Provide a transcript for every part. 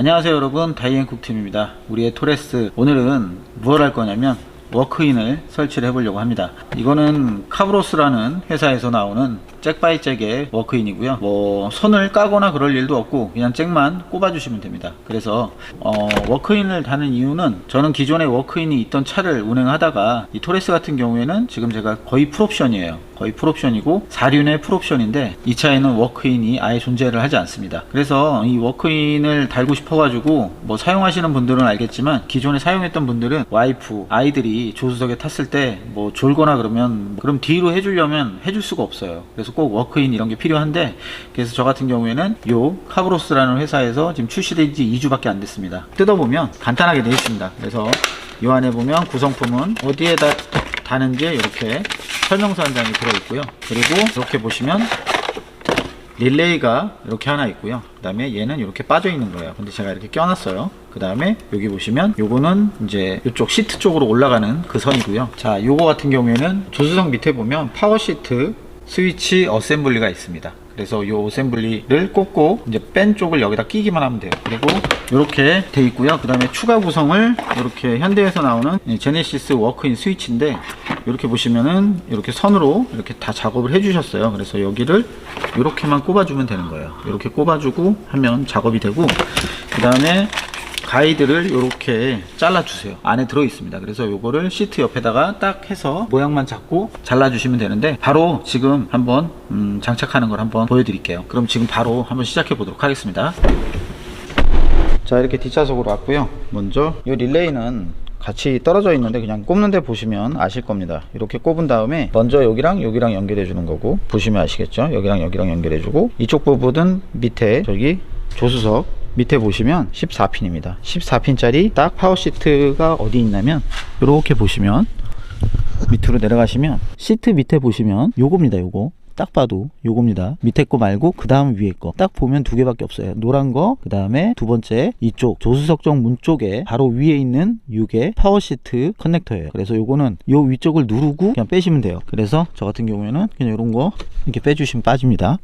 안녕하세요 여러분. 다이앤쿡팀입니다. 우리의 토레스. 오늘은 무엇 할 거냐면 워크인을 설치를 해보려고 합니다. 이거는 카브로스라는 회사에서 나오는 잭바이 잭의 워크인이고요 뭐 손을 까거나 그럴 일도 없고 그냥 잭만 꼽아 주시면 됩니다 그래서 어, 워크인을 다는 이유는 저는 기존에 워크인이 있던 차를 운행하다가 이 토레스 같은 경우에는 지금 제가 거의 풀옵션이에요 거의 풀옵션이고 4륜의 풀옵션인데 이 차에는 워크인이 아예 존재를 하지 않습니다. 그래서 이 워크인을 달고 싶어 가지고 뭐 사용하시는 분들은 알겠지만 기존에 사용했던 분들은 와이프, 아이들이 조수석에 탔을 때 뭐 졸거나 그러면 그럼 뒤로 해주려면 해줄 수가 없어요. 그래서 꼭 워크인 이런 게 필요한데 그래서 저 같은 경우에는 요 카브로스라는 회사에서 지금 출시된 지 2주밖에 안 됐습니다. 뜯어보면 간단하게 되어 있습니다. 그래서 요 안에 보면 구성품은 어디에다 다는지 이렇게 설명서 한 장이 들어있고요. 그리고 이렇게 보시면 릴레이가 이렇게 하나 있고요. 그 다음에 얘는 이렇게 빠져 있는 거예요. 근데 제가 이렇게 껴놨어요. 그 다음에 여기 보시면 요거는 이제 이쪽 시트 쪽으로 올라가는 그 선이고요. 자, 요거 같은 경우에는 조수석 밑에 보면 파워 시트 스위치 어셈블리가 있습니다. 그래서 이 어셈블리를 꽂고 이제 뺀 쪽을 여기다 끼기만 하면 돼요. 그리고 이렇게 돼 있고요. 그 다음에 추가 구성을 이렇게 현대에서 나오는 이 제네시스 워크인 스위치인데 이렇게 보시면은 이렇게 선으로 이렇게 다 작업을 해 주셨어요. 그래서 여기를 이렇게만 꼽아주면 되는 거예요. 이렇게 꼽아주고 하면 작업이 되고 그 다음에 가이드를 이렇게 잘라주세요. 안에 들어 있습니다. 그래서 요거를 시트 옆에다가 딱 해서 모양만 잡고 잘라주시면 되는데 바로 지금 한번 음, 장착하는 걸 한번 보여드릴게요. 그럼 지금 바로 한번 시작해 보도록 하겠습니다. 자 이렇게 뒷좌석으로 왔고요. 먼저 이 릴레이는 같이 떨어져 있는데 그냥 꼽는데 보시면 아실 겁니다. 이렇게 꼽은 다음에 먼저 여기랑 여기랑 연결해 주는 거고 보시면 아시겠죠? 여기랑 여기랑 연결해 주고 이쪽 부분은 밑에 저기 조수석 밑에 보시면 14핀입니다. 14핀짜리 딱 파워 시트가 어디 있냐면 이렇게 보시면 밑으로 내려가시면 시트 밑에 보시면 요겁니다. 요거 딱 봐도 요겁니다. 밑에 거 말고 그 다음 위에 거 딱 보면 두 개밖에 없어요. 노란 거, 그 다음에 두 번째 이쪽 조수석 쪽문 쪽에 바로 위에 있는 요게 파워 시트 커넥터예요. 그래서 요거는 요 위쪽을 누르고 그냥 빼시면 돼요. 그래서 저 같은 경우에는 그냥 요런 거 이렇게 빼주시면 빠집니다.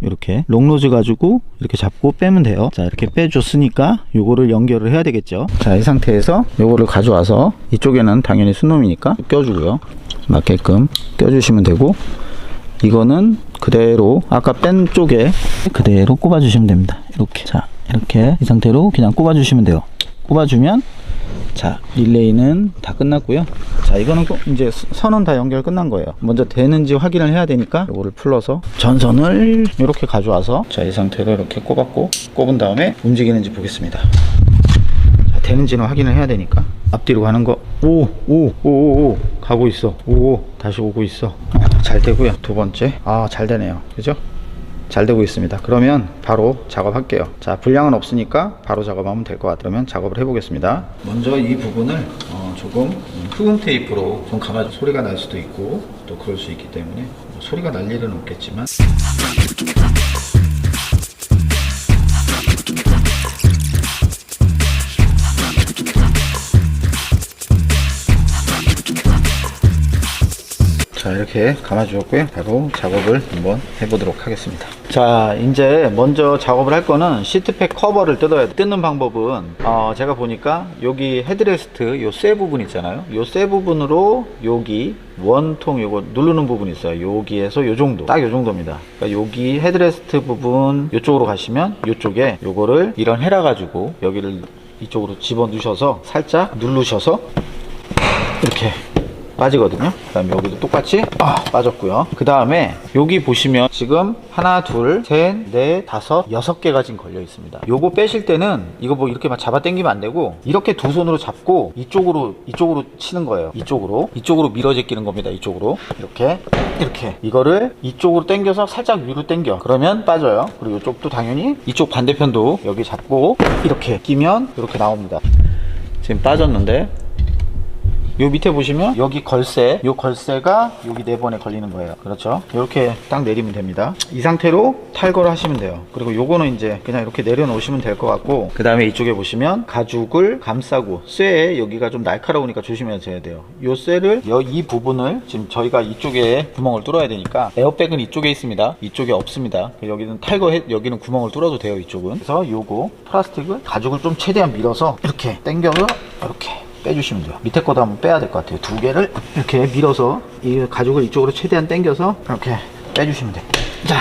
이렇게 롱로즈 가지고 이렇게 잡고 빼면 돼요. 자 이렇게 빼줬으니까 요거를 연결을 해야 되겠죠. 자 이 상태에서 요거를 가져와서 이쪽에는 당연히 순놈이니까 껴주고요. 맞게끔 껴주시면 되고 이거는 그대로 아까 뺀 쪽에 그대로 꼽아 주시면 됩니다. 이렇게. 자 이렇게 이 상태로 그냥 꼽아 주시면 돼요. 꼽아 주면 자 릴레이는 다 끝났고요 자 이거는 꼭 이제 스- 선은 다 연결 끝난 거예요 먼저 되는지 확인을 해야 되니까 이거를 풀러서 전선을 이렇게 가져와서 자 이 상태로 이렇게 꼽았고 꼽은 다음에 움직이는지 보겠습니다 자, 되는지는 확인을 해야 되니까 앞뒤로 가는 거 오 오 오 오오 가고 있어 오 다시 오고 있어 아, 잘 되고요 두 번째 아 잘 되네요 그죠 잘 되고 있습니다. 그러면 바로 작업할게요. 자, 분량은 없으니까 바로 작업하면 될 것 같아요. 그러면 작업을 해보겠습니다. 먼저 이 부분을 어, 조금 흡음 테이프로 좀 감아줘 소리가 날 수도 있고 또 그럴 수 있기 때문에 뭐 소리가 날 일은 없겠지만 이렇게 감아 주었고요. 바로 작업을 한번 해보도록 하겠습니다. 자 이제 먼저 작업을 할 거는 시트팩 커버를 뜯어야 돼. 뜯는 방법은 어, 제가 보니까 여기 헤드레스트 요 쇠 부분 있잖아요. 요 쇠 부분으로 여기 원통 요거 누르는 부분 있어요. 여기에서 요 정도. 딱 요 정도입니다. 그러니까 여기 헤드레스트 부분 요쪽으로 가시면 요쪽에 요거를 이런 헤라 가지고 여기를 이쪽으로 집어 넣으셔서 살짝 누르셔서 이렇게 빠지거든요. 그 다음에 여기도 똑같이 아, 빠졌고요. 그 다음에 여기 보시면 지금 하나, 둘, 셋, 넷, 다섯, 여섯 개가 지금 걸려 있습니다. 요거 빼실 때는 이거 뭐 이렇게 막 잡아 당기면 안 되고 이렇게 두 손으로 잡고 이쪽으로 이쪽으로 치는 거예요. 이쪽으로 이쪽으로 밀어 제끼는 겁니다. 이쪽으로 이렇게 이렇게 이거를 이쪽으로 당겨서 살짝 위로 당겨. 그러면 빠져요. 그리고 이쪽도 당연히 이쪽 반대편도 여기 잡고 이렇게 끼면 이렇게 나옵니다. 지금 빠졌는데 요 밑에 보시면 여기 걸쇠, 요 걸쇠가 여기 네 번에 걸리는 거예요. 그렇죠? 이렇게 딱 내리면 됩니다. 이 상태로 탈거를 하시면 돼요. 그리고 요거는 이제 그냥 이렇게 내려놓으시면 될 것 같고 그 다음에 이쪽에 보시면 가죽을 감싸고 쇠에 여기가 좀 날카로우니까 조심하셔야 돼요. 요 쇠를 여- 이 부분을 지금 저희가 이쪽에 구멍을 뚫어야 되니까 에어백은 이쪽에 있습니다. 이쪽에 없습니다. 여기는 탈거해 여기는 구멍을 뚫어도 돼요. 이쪽은. 그래서 요거 플라스틱을 가죽을 좀 최대한 밀어서 이렇게 당겨서 이렇게 빼주시면 돼요. 밑에 거도 한번 빼야 될 것 같아요. 두 개를 이렇게 밀어서 이 가죽을 이쪽으로 최대한 당겨서 이렇게 빼주시면 돼요. 자.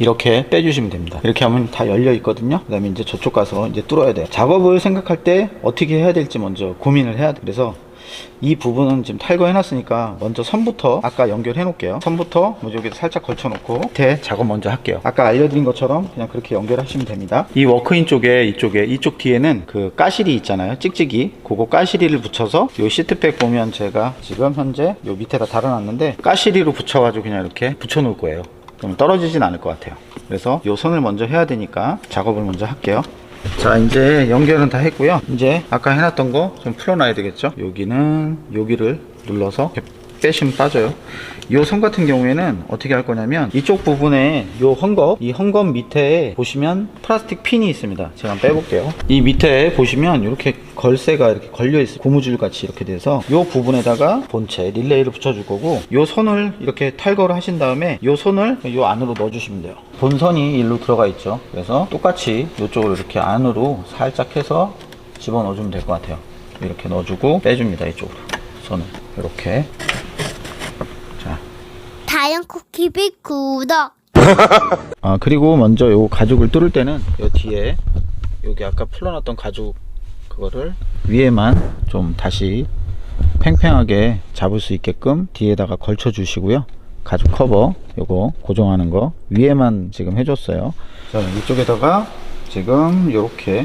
이렇게 빼주시면 됩니다. 이렇게 하면 다 열려 있거든요. 그 다음에 이제 저쪽 가서 이제 뚫어야 돼요. 작업을 생각할 때 어떻게 해야 될지 먼저 고민을 해야 돼. 그래서 이 부분은 지금 탈거해 놨으니까 먼저 선부터 아까 연결해 놓을게요. 선부터 뭐 여기 살짝 걸쳐 놓고 밑에 작업 먼저 할게요. 아까 알려드린 것처럼 그냥 그렇게 연결하시면 됩니다. 이 워크인 쪽에 이쪽에 이쪽 뒤에는 그 까시리 있잖아요. 찍찍이. 그거 까시리를 붙여서 요 시트백 보면 제가 지금 현재 요 밑에다 달아놨는데 까시리로 붙여가지고 그냥 이렇게 붙여 놓을 거예요. 그럼 떨어지진 않을 것 같아요. 그래서 요 선을 먼저 해야 되니까 작업을 먼저 할게요. 자 이제 연결은 다 했고요. 이제 아까 해놨던 거 좀 풀어놔야 되겠죠? 여기는 여기를 눌러서 빼시면 빠져요. 이선 같은 경우에는 어떻게 할 거냐면 이쪽 부분에 이 헝겊 이 헝겊 밑에 보시면 플라스틱 핀이 있습니다. 제가 빼볼게요. 이 밑에 보시면 이렇게 걸쇠가 이렇게 걸려 있어요. 고무줄 같이 이렇게 돼서 이 부분에다가 본체 릴레이를 붙여줄 거고 이 선을 이렇게 탈거를 하신 다음에 이 선을 이 안으로 넣어주시면 돼요. 본선이 일로 들어가 있죠. 그래서 똑같이 이쪽으로 이렇게 안으로 살짝 해서 집어넣어주면 될 것 같아요. 이렇게 넣어주고 빼줍니다 이쪽으로. 선을. 이렇게. 자 다영 쿠키비 구독. 아 그리고 먼저 요 가죽을 뚫을 때는 요 뒤에 여기 아까 풀어놨던 가죽 그거를 위에만 좀 다시 팽팽하게 잡을 수 있게끔 뒤에다가 걸쳐 주시고요. 가죽 커버 요거 고정하는 거 위에만 지금 해줬어요. 자 이쪽에다가 지금 요렇게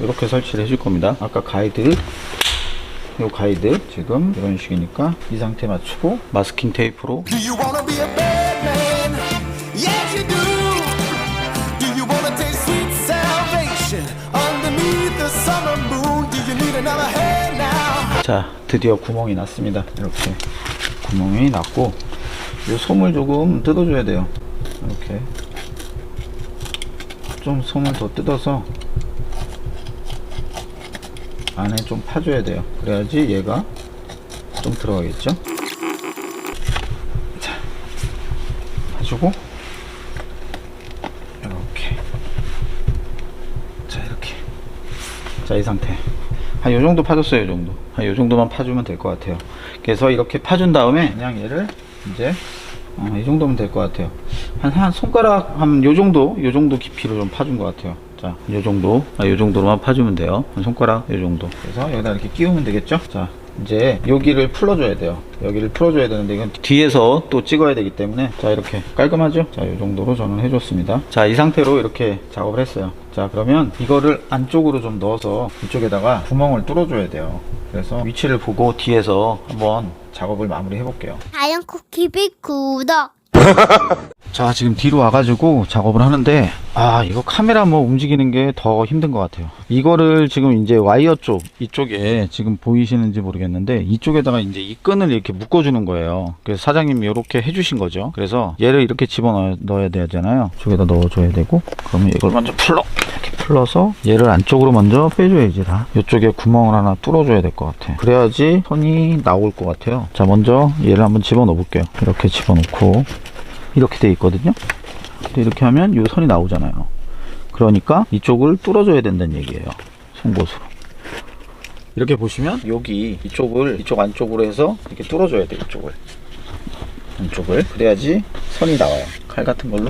요렇게 설치를 해줄 겁니다. 아까 가이드 요 가이드 지금 이런 식이니까 이 상태 맞추고 마스킹 테이프로? 자 드디어 구멍이 났습니다 이렇게 구멍이 났고 이 솜을 조금 뜯어줘야 돼요 이렇게 좀 솜을 더 뜯어서 안에 좀 파줘야 돼요. 그래야지 얘가 좀 들어가겠죠? 자 파주고 이렇게. 자 이렇게. 자 이 상태. 한 요 정도 파줬어요 요 정도. 한 요 정도만 파주면 될 것 같아요. 그래서 이렇게 파준 다음에 그냥 얘를 이제 어, 이 정도면 될 것 같아요. 한, 한 손가락 한 요 정도 요 정도 깊이로 좀 파준 것 같아요 자, 요 정도, 아, 요 정도로만 파주면 돼요. 한 손가락, 요 정도. 그래서 여기다 이렇게 끼우면 되겠죠? 자, 이제 여기를 풀어줘야 돼요. 여기를 풀어줘야 되는데 이건 뒤에서 또 찍어야 되기 때문에 자 이렇게 깔끔하죠? 자, 이 정도로 저는 해줬습니다. 자, 이 상태로 이렇게 작업을 했어요. 자, 그러면 이거를 안쪽으로 좀 넣어서 이쪽에다가 구멍을 뚫어줘야 돼요. 그래서 위치를 보고 뒤에서 한번 작업을 마무리 해볼게요. 다영 쿠키비 구독. 자 지금 뒤로 와가지고 작업을 하는데 아 이거 카메라 뭐 움직이는 게 더 힘든 것 같아요. 이거를 지금 이제 와이어 쪽 이쪽에 지금 보이시는지 모르겠는데 이쪽에다가 이제 이 끈을 이렇게 묶어주는 거예요. 그래서 사장님이 이렇게 해주신 거죠. 그래서 얘를 이렇게 집어 넣어야 되잖아요. 이쪽에다 넣어줘야 되고 그러면 이걸 먼저 풀러 이렇게 풀러서 얘를 안쪽으로 먼저 빼줘야지 다. 이쪽에 구멍을 하나 뚫어줘야 될 것 같아. 그래야지 선이 나올 것 같아요. 자 먼저 얘를 한번 집어 넣어 볼게요. 이렇게 집어넣고 이렇게 돼 있거든요. 이렇게 하면 이 선이 나오잖아요. 그러니까 이쪽을 뚫어줘야 된다는 얘기예요. 송곳으로. 이렇게 보시면 여기 이쪽을 이쪽 안쪽으로 해서 이렇게 뚫어줘야 돼요. 이쪽을 안쪽을 그래야지 선이 나와요. 칼 같은 걸로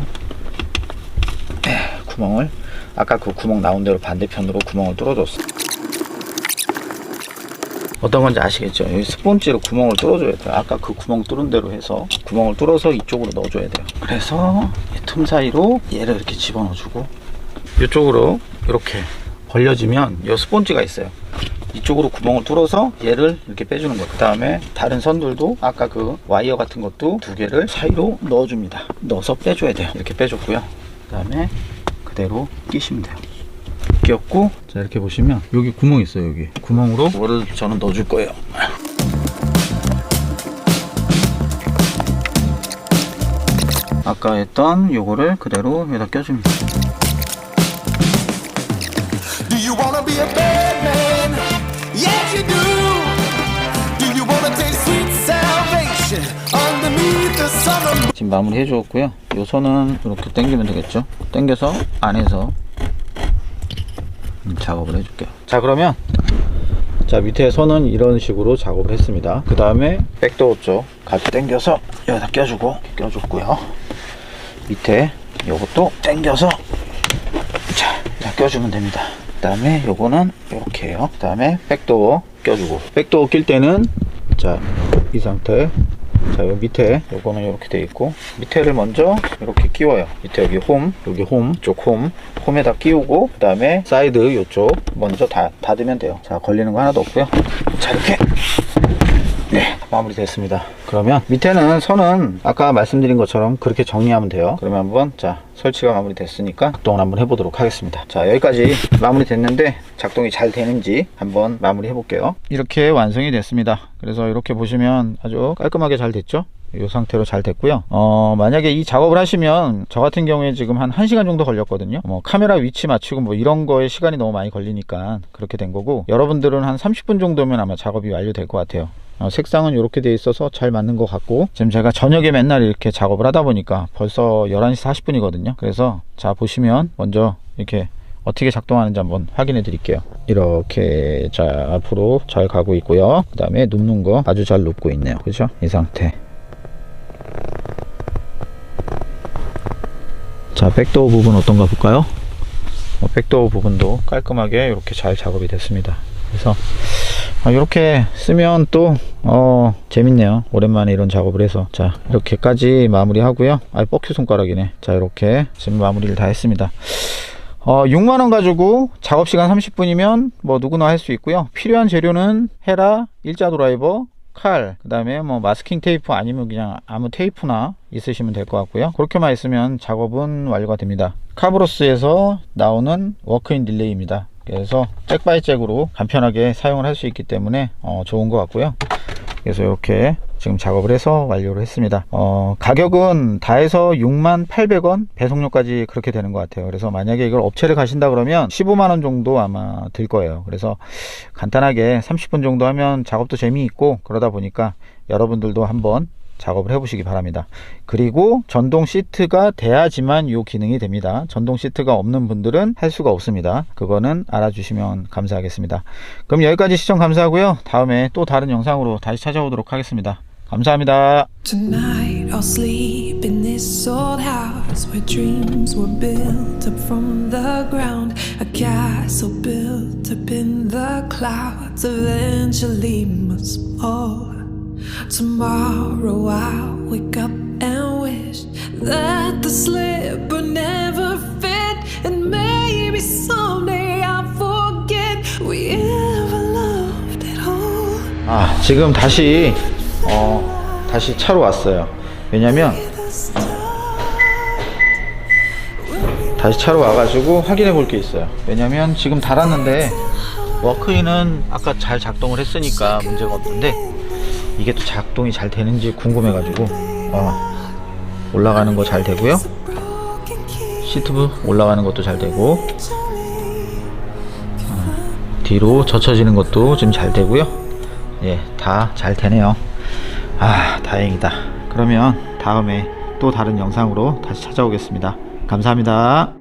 에, 구멍을 아까 그 구멍 나온 대로 반대편으로 구멍을 뚫어줬어. 어떤 건지 아시겠죠? 여기 스폰지로 구멍을 뚫어줘야 돼요. 아까 그 구멍 뚫은 대로 해서 구멍을 뚫어서 이쪽으로 넣어줘야 돼요. 그래서 이 틈 사이로 얘를 이렇게 집어넣어주고 이쪽으로 이렇게 벌려지면 이 스폰지가 있어요. 이쪽으로 구멍을 뚫어서 얘를 이렇게 빼주는 거예요. 그 다음에 다른 선들도 아까 그 와이어 같은 것도 두 개를 사이로 넣어줍니다. 넣어서 빼줘야 돼요. 이렇게 빼줬고요. 그 다음에 그대로 끼시면 돼요. 끼었고 자 이렇게 보시면 여기 구멍 있어요 여기. 구멍으로 물을 저는 넣어줄 거예요. 아까 했던 요거를 그대로 여기다 껴줍니다. 지금 마무리 해주었고요. 요 선은 이렇게 당기면 되겠죠? 당겨서 안에서 작업을 해줄게요. 자 그러면 자 밑에 선은 이런 식으로 작업을 했습니다. 그 다음에 백도어 쪽 같이 당겨서 여기다 껴주고 껴줬고요. 밑에 요것도 당겨서 자 껴주면 됩니다. 그 다음에 요거는 이렇게 해요. 그 다음에 백도어 껴주고 백도어 낄 때는 자 이 상태 자, 여기 밑에 요거는 이렇게 돼 있고 밑에를 먼저 이렇게 끼워요. 밑에 여기 홈, 여기 홈, 쪽 홈, 홈에다 끼우고 그 다음에 사이드 요쪽 먼저 다 닫으면 돼요. 자, 걸리는 거 하나도 없고요. 자, 이렇게 네, 마무리됐습니다. 그러면 밑에는 선은 아까 말씀드린 것처럼 그렇게 정리하면 돼요. 그러면 한번 자 설치가 마무리됐으니까 작동을 한번 해보도록 하겠습니다. 자 여기까지 마무리됐는데 작동이 잘 되는지 한번 마무리 해볼게요. 이렇게 완성이 됐습니다. 그래서 이렇게 보시면 아주 깔끔하게 잘 됐죠? 이 상태로 잘 됐고요. 어, 만약에 이 작업을 하시면 저 같은 경우에 지금 한 1시간 정도 걸렸거든요. 뭐 카메라 위치 맞추고 뭐 이런 거에 시간이 너무 많이 걸리니까 그렇게 된 거고 여러분들은 한 30분 정도면 아마 작업이 완료될 것 같아요. 어, 색상은 이렇게 돼 있어서 잘 맞는 것 같고 지금 제가 저녁에 맨날 이렇게 작업을 하다 보니까 벌써 11시 40분이거든요. 그래서 자 보시면 먼저 이렇게 어떻게 작동하는지 한번 확인해 드릴게요. 이렇게 자 앞으로 잘 가고 있고요. 그 다음에 눕는 거 아주 잘 눕고 있네요. 그죠? 이 상태. 자 백도어 부분 어떤가 볼까요? 어, 백도어 부분도 깔끔하게 이렇게 잘 작업이 됐습니다. 그래서 아, 이렇게 쓰면 또 어, 재밌네요. 오랜만에 이런 작업을 해서 자 이렇게까지 마무리 하고요. 아 뻑큐 손가락이네. 자 이렇게 지금 마무리를 다 했습니다. 어, 6만원 가지고 작업시간 30분이면 뭐 누구나 할 수 있고요. 필요한 재료는 헤라, 일자 드라이버, 칼, 그 다음에 뭐 마스킹 테이프 아니면 그냥 아무 테이프나 있으시면 될 것 같고요. 그렇게만 있으면 작업은 완료가 됩니다. 카브로스에서 나오는 워크인 딜레이입니다. 그래서 잭 바이 잭으로 간편하게 사용을 할 수 있기 때문에 어, 좋은 것 같고요. 그래서 이렇게 지금 작업을 해서 완료를 했습니다. 어, 가격은 다 해서 6만 800원 배송료까지 그렇게 되는 것 같아요. 그래서 만약에 이걸 업체를 가신다 그러면 15만원 정도 아마 들 거예요. 그래서 간단하게 30분 정도 하면 작업도 재미있고 그러다 보니까 여러분들도 한번 작업을 해보시기 바랍니다. 그리고 전동 시트가 돼야지만 이 기능이 됩니다. 전동 시트가 없는 분들은 할 수가 없습니다. 그거는 알아주시면 감사하겠습니다. 그럼 여기까지 시청 감사하고요. 다음에 또 다른 영상으로 다시 찾아오도록 하겠습니다. 감사합니다. Eventually must fall. Tomorrow I'll wake up and wish that the slipper never fit, and maybe someday I'll forget we ever loved at all. 아, 지금 다시 어, 다시 차로 왔어요. 왜냐면 다시 차로 와가지고 확인해 볼 게 있어요. 왜냐면 지금 달았는데 워크인은 아까 잘 작동을 했으니까 문제가 없는데 이게 또 작동이 잘 되는지 궁금해가지고 어, 올라가는 거 잘 되고요. 시트브 올라가는 것도 잘 되고 뒤로 젖혀지는 것도 지금 잘 되고요. 예, 다 잘 되네요. 아, 다행이다. 그러면 다음에 또 다른 영상으로 다시 찾아오겠습니다. 감사합니다.